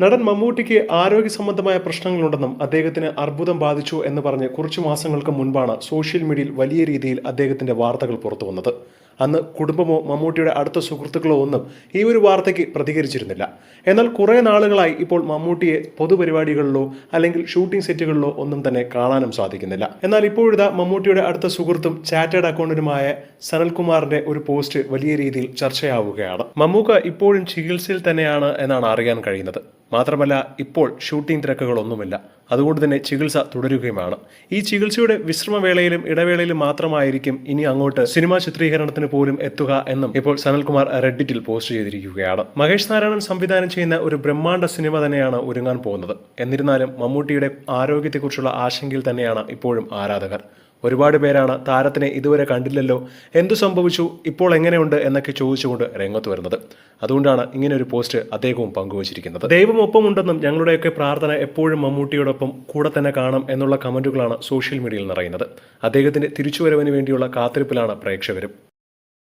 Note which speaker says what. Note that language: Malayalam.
Speaker 1: നടൻ മമ്മൂട്ടിക്ക് ആരോഗ്യ സംബന്ധമായ പ്രശ്നങ്ങളുണ്ടെന്നും അദ്ദേഹത്തിന് അർബുദം ബാധിച്ചു എന്ന് പറഞ്ഞ് കുറച്ചു മാസങ്ങൾക്ക് മുൻപാണ് സോഷ്യൽ മീഡിയയിൽ വലിയ രീതിയിൽ അദ്ദേഹത്തിന്റെ വാർത്തകൾ പുറത്തു വന്നത് അന്ന് കുടുംബമോ മമ്മൂട്ടിയുടെ അടുത്ത സുഹൃത്തുക്കളോ ഒന്നും ഈ ഒരു വാർത്തയ്ക്ക് പ്രതികരിച്ചിരുന്നില്ല. എന്നാൽ കുറേ നാളുകളായി ഇപ്പോൾ മമ്മൂട്ടിയെ പൊതുപരിപാടികളിലോ അല്ലെങ്കിൽ ഷൂട്ടിംഗ് സെറ്റുകളിലോ ഒന്നും തന്നെ കാണാനും സാധിക്കുന്നില്ല. എന്നാൽ ഇപ്പോഴിതാ മമ്മൂട്ടിയുടെ അടുത്ത സുഹൃത്തും ചാറ്റേഡ് അക്കൗണ്ടനുമായ സനൽകുമാറിന്റെ ഒരു പോസ്റ്റ് വലിയ രീതിയിൽ ചർച്ചയാവുകയാണ്. മമ്മൂക്ക ഇപ്പോഴും ചികിത്സയിൽ തന്നെയാണ് എന്നാണ് അറിയാൻ കഴിയുന്നത്. മാത്രമല്ല ഇപ്പോൾ ഷൂട്ടിംഗ് തിരക്കുകളൊന്നുമില്ല. അതുകൊണ്ട് തന്നെ ചികിത്സ തുടരുകയുമാണ്. ഈ ചികിത്സയുടെ വിശ്രമവേളയിലും ഇടവേളയിലും മാത്രമായിരിക്കും ഇനി അങ്ങോട്ട് സിനിമാ ചിത്രീകരണത്തിന് പോലും എത്തുക എന്നും ഇപ്പോൾ സനൽകുമാർ റെഡിറ്റിൽ പോസ്റ്റ് ചെയ്തിരിക്കുകയാണ്. മഹേഷ് നാരായണൻ സംവിധാനം ചെയ്യുന്ന ഒരു ബ്രഹ്മാണ്ഡ സിനിമ തന്നെയാണ് ഒരുങ്ങാൻ പോകുന്നത്. എന്നിരുന്നാലും മമ്മൂട്ടിയുടെ ആരോഗ്യത്തെക്കുറിച്ചുള്ള ആശങ്കയിൽ തന്നെയാണ് ഇപ്പോഴും ആരാധകർ. ഒരുപാട് പേരാണ് താരത്തിനെ ഇതുവരെ കണ്ടില്ലല്ലോ എന്തു സംഭവിച്ചു ഇപ്പോൾ എങ്ങനെയുണ്ട് എന്നൊക്കെ ചോദിച്ചുകൊണ്ട് രംഗത്ത് വരുന്നത്. അതുകൊണ്ടാണ് ഇങ്ങനെ ഒരു പോസ്റ്റ് അദ്ദേഹവും പങ്കുവച്ചിരിക്കുന്നത്. ദൈവം ഒപ്പമുണ്ടെന്നും ഞങ്ങളുടെയൊക്കെ പ്രാർത്ഥന എപ്പോഴും മമ്മൂട്ടിയോടൊപ്പം കൂടെ തന്നെ കാണാം എന്നുള്ള കമന്റുകളാണ് സോഷ്യൽ മീഡിയയിൽ നിറയുന്നത്. അദ്ദേഹത്തിന്റെ തിരിച്ചുവരവിന് വേണ്ടിയുള്ള കാത്തിരിപ്പിലാണ് പ്രേക്ഷകരും.